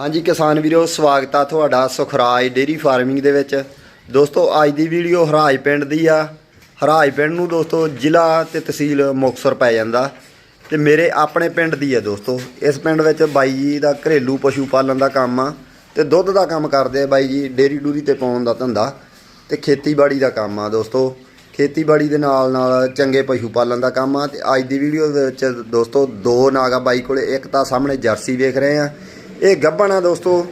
ਹਾਂਜੀ ਕਿਸਾਨ ਵੀਰੋ, ਸਵਾਗਤ ਆ ਤੁਹਾਡਾ ਸੁਖਰਾਜ ਡੇਰੀ ਫਾਰਮਿੰਗ ਦੇ ਵਿੱਚ। ਦੋਸਤੋ, ਅੱਜ ਦੀ ਵੀਡੀਓ ਹਰਾਜ ਪਿੰਡ ਦੀ ਆ। ਹਰਾਜ ਪਿੰਡ ਨੂੰ ਦੋਸਤੋ, ਜ਼ਿਲ੍ਹਾ ਤੇ ਤਹਿਸੀਲ ਮੁਕਤਸਰ ਪੈ ਜਾਂਦਾ। ਤੇ ਮੇਰੇ ਆਪਣੇ ਪਿੰਡ ਦੀ ਆ ਦੋਸਤੋ। ਇਸ ਪਿੰਡ ਵਿੱਚ ਬਾਈ ਜੀ ਦਾ ਘਰੇਲੂ ਪਸ਼ੂ ਪਾਲਣ ਦਾ ਕੰਮ ਆ ਤੇ ਦੁੱਧ ਦਾ ਕੰਮ ਕਰਦੇ ਆ ਬਾਈ ਜੀ, ਡੇਰੀ ਡੂਰੀ ਤੇ ਪਾਉਣ ਦਾ ਧੰਦਾ ਤੇ ਖੇਤੀਬਾੜੀ ਦਾ ਕੰਮ ਆ ਦੋਸਤੋ। ਖੇਤੀਬਾੜੀ ਦੇ ਨਾਲ ਨਾਲ ਚੰਗੇ ਪਸ਼ੂ ਪਾਲਣ ਦਾ ਕੰਮ ਆ ਤੇ ਅੱਜ ਦੀ ਵੀਡੀਓ ਦੇ ਵਿੱਚ ਦੋਸਤੋ, ਦੋ ਨਾਗਾ ਬਾਈ ਕੋਲੇ, ਇੱਕ ਤਾਂ ਸਾਹਮਣੇ ਜਰਸੀ ਵੇਖ ਰਹੇ ਆ। ਇਹ ਗੱਭਣ ਆ ਦੋਸਤੋ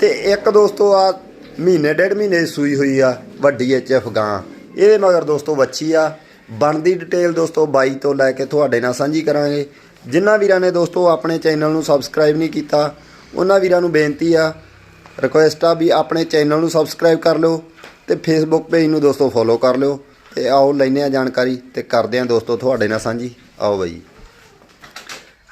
ਤੇ ਇੱਕ ਦੋਸਤੋ ਆ ਮਹੀਨੇ ਡੇਢ ਮਹੀਨੇ ਦੀ ਸੂਈ ਹੋਈ ਆ ਵੱਡੀ ਐਚ ਐਫ ਗਾਂ। ਇਹਦੇ ਮਗਰ ਦੋਸਤੋ ਵੱਛੀ ਆ। ਬਣਦੀ ਡਿਟੇਲ ਦੋਸਤੋ ਬਾਈ ਤੋਂ ਲੈ ਕੇ ਤੁਹਾਡੇ ਨਾਲ ਸਾਂਝੀ ਕਰਾਂਗੇ। ਜਿਨ੍ਹਾਂ ਵੀਰਾਂ ਨੇ ਦੋਸਤੋ ਆਪਣੇ ਚੈਨਲ ਨੂੰ ਸਬਸਕ੍ਰਾਈਬ ਨਹੀਂ ਕੀਤਾ ਉਹਨਾਂ ਵੀਰਾਂ ਨੂੰ ਬੇਨਤੀ ਆ ਰਿਕੁਐਸਟ ਆ ਵੀ ਆਪਣੇ ਚੈਨਲ ਨੂੰ ਸਬਸਕ੍ਰਾਈਬ ਕਰ ਲਿਓ ਤੇ ਫੇਸਬੁੱਕ ਪੇਜ ਨੂੰ ਦੋਸਤੋ ਫੋਲੋ ਕਰ ਲਿਓ ਤੇ ਆਓ ਲੈਨੇ ਆ ਜਾਣਕਾਰੀ ਤੇ ਕਰਦੇ ਆ ਦੋਸਤੋ ਤੁਹਾਡੇ ਨਾਲ ਸਾਂਝੀ। ਆਓ ਬਾਈ।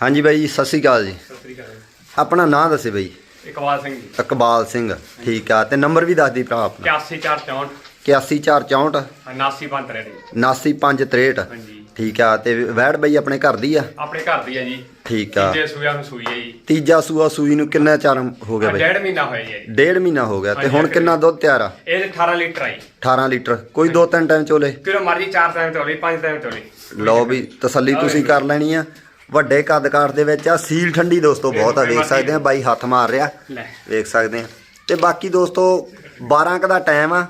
ਹਾਂਜੀ ਬਾਈ ਜੀ, ਸਤਿ ਸ਼੍ਰੀ ਅਕਾਲ ਜੀ। ਸਤਿ ਸ੍ਰੀ ਅਕਾਲ। ਆਪਣਾ ਨਾਂ ਦੱਸੇ ਬਾਈ। ਇਕਬਾਲ ਸਿੰਘ ਜੀ। ਇਕਬਾਲ ਸਿੰਘ ਠੀਕ ਆ। ਤੇ ਨੰਬਰ ਵੀ ਦੱਸ ਦੀ ਭਰਾ ਆਪਣਾ। 8464 81464 7953 89563 ਹਾਂਜੀ। ਠੀਕ ਆ ਤੇ ਵੈੜ ਬਈ ਆਪਣੇ ਘਰ ਦੀ ਆ? ਆਪਣੇ ਘਰ ਦੀ ਹੈ ਜੀ। ਠੀਕ ਆ। ਤੀਜੇ ਸੂਆ ਨੂੰ ਸੂਈ ਹੈ ਜੀ। ਤੀਜਾ ਸੂਆ ਸੂਈ ਨੂੰ ਕਿੰਨਾ ਚਿਰ ਹੋ ਗਿਆ ਬਈ? ਡੇਢ ਮਹੀਨਾ ਹੋਇਆ ਜੀ। ਡੇਢ ਮਹੀਨਾ ਹੋ ਗਿਆ। ਤੇ ਹੁਣ। ਕਿੰਨਾ ਦੁੱਧ ਤਿਆਰ ਆ? ਇਹ 18 ਲੀਟਰ ਆਈ 18 ਲੀਟਰ। ਕੋਈ ਦੋ ਤਿੰਨ ਟਾਈਮ ਚੋਲੇ? ਕਿਲੋ ਮਰਜ਼ੀ 4 ਟਾਈਮ ਚੋਲੀ 5 ਟਾਈਮ ਚੋਲੀ। ਲਓ ਵੀ ਤਸੱਲੀ ਤੁਸੀਂ ਕਰ ਲੈਣੀ ਆ। ਵੱਡੇ ਕੱਦ ਕਾਠ ਦੇ ਵਿੱਚ ਆ ਸੀਲ ਠੰਡੀ ਦੋਸਤੋ ਬਹੁਤ ਆ ਵੇਖ ਸਕਦੇ ਆ ਬਾਈ ਹੱਥ ਮਾਰ ਰਿਹਾ ਲੈ। ਵੇਖ ਸਕਦੇ ਆ। ਤੇ ਬਾਕੀ ਦੋਸਤੋ 12 ਕ ਦਾ ਟਾਈਮ ਆ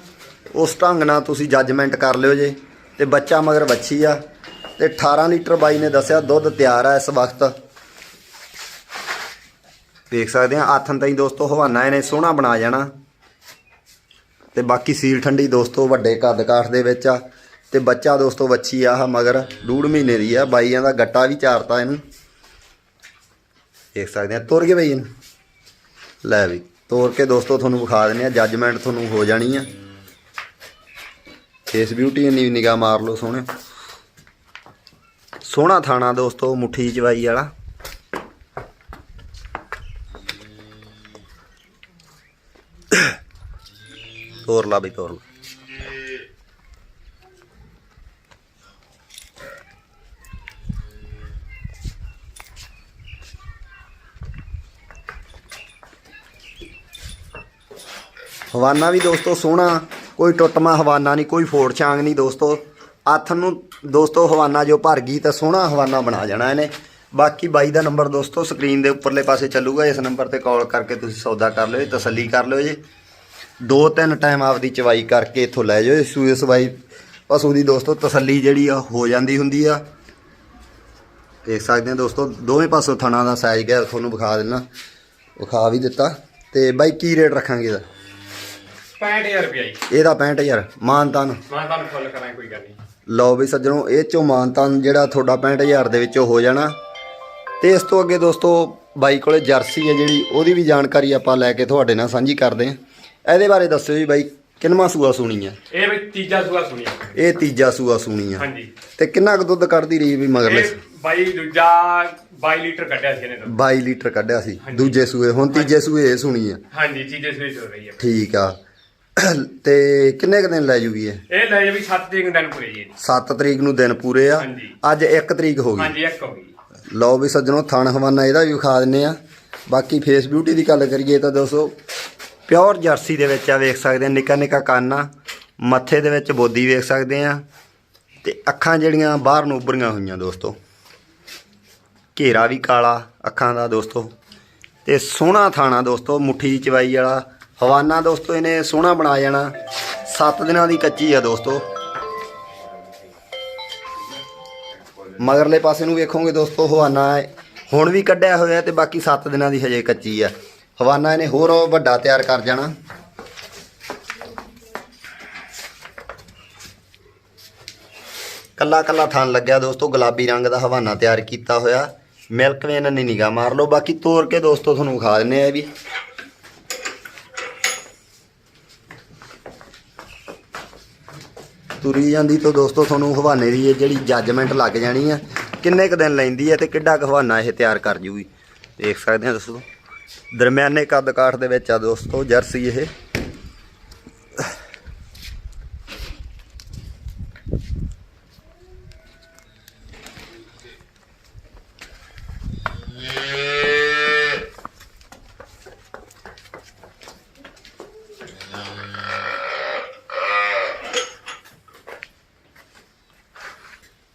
ਉਸ ਢੰਗ ਨਾਲ ਤੁਸੀਂ ਜੱਜਮੈਂਟ ਕਰ ਲਿਓ ਜੇ। ਤੇ ਬੱਚਾ ਮਗਰ ਬੱਚੀ ਆ। ਤੇ 18 ਲੀਟਰ ਬਾਈ ਨੇ ਦੱਸਿਆ ਦੁੱਧ ਤਿਆਰ ਆ ਇਸ ਵਕਤ। ਵੇਖ ਸਕਦੇ ਆ ਆਥਨ ਤਾਈ ਦੋਸਤੋ ਹਵਾਨਾ ਇਹਨੇ ਸੋਹਣਾ ਬਣਾ ਜਾਣਾ। ਤੇ ਬਾਕੀ ਸੀਲ ਠੰਡੀ ਦੋਸਤੋ ਵੱਡੇ ਕੱਦ ਕਾਠ ਦੇ ਵਿੱਚ ਆ। ਤੇ ਬੱਚਾ ਦੋਸਤੋ ਵੱਛੀ ਆ ਆਹ ਮਗਰ ਡੂਢ ਮਹੀਨੇ ਦੀ ਆ, ਬਾਈਆਂ ਦਾ ਗੱਟਾ ਵੀ ਚਾਰਤਾ ਇਹਨੂੰ। ਦੇਖ ਸਕਦੇ ਆ, ਤੁਰ ਗਏ ਬਈ ਇਹਨੂੰ। ਲੈ ਵੀ, ਤੋਰ ਕੇ ਦੋਸਤੋ ਤੁਹਾਨੂੰ ਵਿਖਾ ਦਿੰਦੇ ਆ ਜੱਜਮੈਂਟ ਤੁਹਾਨੂੰ ਹੋ ਜਾਣੀ ਆ। ਫੇਸ ਬਿਊਟੀ ਇੰਨੀ ਨਿਗਾਹ ਮਾਰ ਲਓ ਸੋਹਣੇ। ਸੋਹਣਾ ਥਾਣਾ ਦੋਸਤੋ, ਮੁੱਠੀ ਚਵਾਈ ਵਾਲਾ। ਤੋਰ ਲਾ ਬਈ, ਤੋਰ ਲਾ। ਹਵਾਨਾ ਵੀ ਦੋਸਤੋ ਸੋਹਣਾ ਕੋਈ ਟੁੱਟਮਾ ਹਵਾਨਾ ਨਹੀਂ ਕੋਈ ਫੋੜ ਛਾਂਗ ਨਹੀਂ ਦੋਸਤੋ। ਹੱਥ ਨੂੰ ਦੋਸਤੋ ਹਵਾਨਾ ਜੋ ਭਰ ਗਈ ਤਾਂ ਸੋਹਣਾ ਹਵਾਨਾ ਬਣਾ ਜਾਣਾ ਇਹਨੇ। ਬਾਕੀ ਬਾਈ ਦਾ ਨੰਬਰ ਦੋਸਤੋ ਸਕਰੀਨ ਦੇ ਉੱਪਰਲੇ ਪਾਸੇ ਚੱਲੂਗਾ ਇਸ ਨੰਬਰ ਤੇ ਕਾਲ ਕਰਕੇ ਤੁਸੀਂ ਸੌਦਾ ਕਰ ਲਿਓ ਜੀ, ਤਸੱਲੀ ਕਰ ਲਿਓ ਜੀ। ਦੋ ਤਿੰਨ ਟਾਈਮ ਆਪਦੀ ਚਵਾਈ ਕਰਕੇ ਇੱਥੋਂ ਲੈ ਜਾਓ ਸੂਏ ਸਵਾਈ ਪਸ਼ੂ ਦੀ ਦੋਸਤੋ ਤਸੱਲੀ ਜਿਹੜੀ ਆ ਹੋ ਜਾਂਦੀ ਹੁੰਦੀ ਆ। ਦੇਖ ਸਕਦੇ ਆ ਦੋਸਤੋ ਦੋਵੇਂ ਪਾਸੋਂ ਥਣਾ ਦਾ ਸਾਈਜ਼ ਗਿਆ ਤੁਹਾਨੂੰ ਵਿਖਾ ਦੇਣਾ ਵਿਖਾ ਵੀ ਦਿੱਤਾ। ਤੇ ਬਾਈ ਕੀ ਰੇਟ ਰੱਖਾਂਗੇ ਇਹਦਾ? 65000 ਰੁਪਇਆ ਜੀ। ਇਹਦਾ 65000 ਮਾਨਤਾਨ। ਮੈਂ ਤੁਹਾਨੂੰ ਫੁੱਲ ਕਰਾਂ ਕੋਈ ਗੱਲ ਨਹੀਂ। ਲਓ ਵੀ ਸੱਜਣੋ ਇਹ ਚੋਂ ਮਾਨਤਾਨ ਜਿਹੜਾ ਤੁਹਾਡਾ 65000 ਦੇ ਵਿੱਚੋਂ ਹੋ ਜਾਣਾ। ਤੇ ਇਸ ਤੋਂ ਅੱਗੇ ਦੋਸਤੋ ਬਾਈ ਕੋਲੇ ਜਰਸੀ ਹੈ ਜਿਹੜੀ ਉਹਦੀ ਵੀ ਜਾਣਕਾਰੀ ਆਪਾਂ ਲੈ ਕੇ ਤੁਹਾਡੇ ਨਾਲ ਸਾਂਝੀ ਕਰਦੇ ਹਾਂ। ਇਹਦੇ ਬਾਰੇ ਦੱਸਿਓ ਜੀ ਬਾਈ ਕਿੰਨਵਾਂ ਸੂਆ ਸੁਣੀ ਆ ਇਹ ਵੀ ਤੀਜਾ ਸੂਆ ਸੁਣਿਆ ਇਹ ਤੀਜਾ ਸੂਆ ਸੁਣੀ ਆ ਹਾਂਜੀ। ਤੇ ਕਿੰਨਾ ਕੁ ਦੁੱਧ ਕੱਢਦੀ ਰਹੀ ਵੀ ਮਗਰਲੇ ਇਹ ਬਾਈ ਦੂਜਾ 22 ਲੀਟਰ ਕੱਢਿਆ ਸੀ ਇਹਨੇ ਤਾਂ 22 ਲੀਟਰ ਕੱਢਿਆ ਸੀ। ਦੂਜੇ ਸੂਏ ਹੁਣ ਤੀਜੇ ਸੂਏ ਇਹ ਸੁਣੀ ਆ ਹਾਂਜੀ ਤੀਜੇ ਸੂਏ ਚੋ ਰਹੀ ਹੈ। ਠੀਕ ਆ। ਤੇ ਕਿੰਨੇ ਕੁ ਦਿਨ ਲੈ ਜੂਗੀ ਇਹ? ਇਹ ਲੈ ਵੀ 7 ਦਿਨ ਦਿਨ ਪੂਰੇ ਜੀ। 7 ਤਰੀਕ ਨੂੰ ਦਿਨ ਪੂਰੇ ਆ। ਹਾਂਜੀ। ਅੱਜ 1 ਤਰੀਕ ਹੋ ਗਈ। ਹਾਂਜੀ ਇੱਕ ਹੋ ਗਈ। ਲਓ ਵੀ ਸੱਜਣੋ ਥਣ ਹਵਾਨਾ ਇਹਦਾ ਵੀ ਵਿਖਾ ਦਿੰਨੇ ਆ। ਬਾਕੀ ਫੇਸ ਬਿਊਟੀ ਦੀ ਗੱਲ ਕਰੀਏ ਤਾਂ ਦੋਸਤੋ ਪਿਓਰ ਜਰਸੀ ਦੇ ਵਿੱਚ ਆ ਵੇਖ ਸਕਦੇ ਆ ਨਿੱਕਾ ਨਿੱਕਾ ਕੰਨ ਆ ਮੱਥੇ ਦੇ ਵਿੱਚ ਬੋਦੀ ਵੇਖ ਸਕਦੇ ਆ। ਤੇ ਅੱਖਾਂ ਜਿਹੜੀਆਂ ਬਾਹਰ ਨੂੰ ਉੱਭਰੀਆਂ ਹੋਈਆਂ ਦੋਸਤੋ ਘੇਰਾ ਵੀ ਕਾਲਾ ਅੱਖਾਂ ਦਾ ਦੋਸਤੋ। ਤੇ ਸੋਹਣਾ ਥਾਣਾ ਦੋਸਤੋ ਮੁੱਠੀ ਚਵਾਈ ਵਾਲਾ ਹਵਾਨਾ ਦੋਸਤੋ, ਇਹਨੇ ਸੋਹਣਾ ਬਣਾ ਜਾਣਾ। 7 ਦਿਨਾਂ ਦੀ ਕੱਚੀ ਆ ਦੋਸਤੋ। ਮਗਰਲੇ ਪਾਸੇ ਨੂੰ ਵੇਖੋਗੇ ਦੋਸਤੋ, ਹਵਾਨਾ ਹੁਣ ਵੀ ਕੱਢਿਆ ਹੋਇਆ ਤੇ ਬਾਕੀ 7 ਦਿਨਾਂ ਦੀ ਹਜੇ ਕੱਚੀ ਆ। ਹਵਾਨਾ ਇਹਨੇ ਹੋਰ ਵੱਡਾ ਤਿਆਰ ਕਰ ਜਾਣਾ। ਕੱਲਾ ਕੱਲਾ ਥਣ ਲੱਗਿਆ ਦੋਸਤੋ, ਗੁਲਾਬੀ ਰੰਗ ਦਾ ਹਵਾਨਾ ਤਿਆਰ ਕੀਤਾ ਹੋਇਆ। ਮਿਲਕ ਵੇਨ ਨੇ ਨਿਗਾਹ ਮਾਰ ਲਓ, ਬਾਕੀ ਤੋੜ ਕੇ ਦੋਸਤੋ ਤੁਹਾਨੂੰ ਖਾ ਦਿੰਨੇ ਆ ਵੀ। ਤੁਰੀ ਜਾਂਦੀ ਤੋਂ ਦੋਸਤੋ ਤੁਹਾਨੂੰ ਹਵਾਨੇ ਦੀ ਇਹ ਜਿਹੜੀ ਜੱਜਮੈਂਟ ਲੱਗ ਜਾਣੀ ਆ, ਕਿੰਨੇ ਕ ਦਿਨ ਲੈਂਦੀ ਹੈ ਤੇ ਕਿੱਡਾ ਕੁ ਹਵਾਨਾ ਇਹ ਤਿਆਰ ਕਰ ਜੂਗੀ। ਦੇਖ ਸਕਦੇ ਆ ਦੋਸਤੋ, ਦਰਮਿਆਨੇ ਕੱਦ ਕਾਠ ਦੇ ਵਿੱਚ ਆ ਦੋਸਤੋ, ਜਰਸੀ ਇਹ।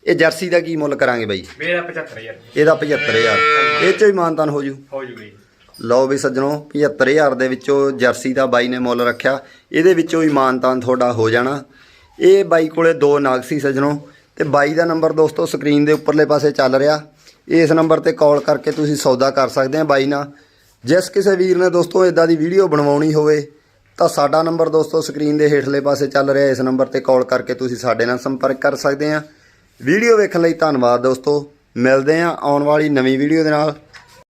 ਇਹ ਜਰਸੀ ਦਾ ਕੀ ਮੁੱਲ ਕਰਾਂਗੇ ਬਾਈ? ਮੇਰਾ 75000 ਇਹਦਾ 75000 ਇਹ ਚੋਂ ਹੀ ਮਾਨਤਾਨ ਹੋ ਜੂ। ਹੋ ਜੂ ਬਈ। ਲਓ ਵੀ ਸੱਜਣੋ 75000 ਦੇ ਵਿੱਚੋਂ ਜਰਸੀ ਦਾ ਬਾਈ ਨੇ ਮੁੱਲ ਰੱਖਿਆ। ਇਹਦੇ ਵਿੱਚੋਂ ਹੀ ਮਾਨਤਾਨ ਤੁਹਾਡਾ ਹੋ ਜਾਣਾ। ਇਹ ਬਾਈ ਕੋਲੇ ਦੋ ਨਾਗ ਸੀ ਸੱਜਣੋ। ਤੇ ਬਾਈ ਦਾ ਨੰਬਰ ਦੋਸਤੋ ਸਕਰੀਨ ਦੇ ਉੱਪਰਲੇ ਪਾਸੇ ਚੱਲ ਰਿਹਾ। ਇਸ ਨੰਬਰ ਤੇ ਕਾਲ ਕਰਕੇ ਤੁਸੀਂ ਸੌਦਾ ਕਰ ਸਕਦੇ ਆ ਬਾਈ ਨਾਲ। ਜਿਸ ਕਿਸੇ ਵੀਰ ਨੇ ਦੋਸਤੋ ਇਦਾਂ ਦੀ ਵੀਡੀਓ ਬਣਵਾਉਣੀ ਹੋਵੇ ਤਾਂ ਸਾਡਾ ਨੰਬਰ ਦੋਸਤੋ ਸਕਰੀਨ ਦੇ ਹੇਠਲੇ ਪਾਸੇ ਚੱਲ ਰਿਹਾ। ਇਸ ਨੰਬਰ ਤੇ ਕਾਲ ਕਰਕੇ ਤੁਸੀਂ ਸਾਡੇ ਨਾਲ ਸੰਪਰਕ ਕਰ ਸਕਦੇ ਆ। ਵੀਡੀਓ ਵੇਖਣ ਲਈ ਧੰਨਵਾਦ ਦੋਸਤੋ। ਮਿਲਦੇ ਆ ਆਉਣ ਵਾਲੀ ਨਵੀਂ ਵੀਡੀਓ ਦੇ ਨਾਲ।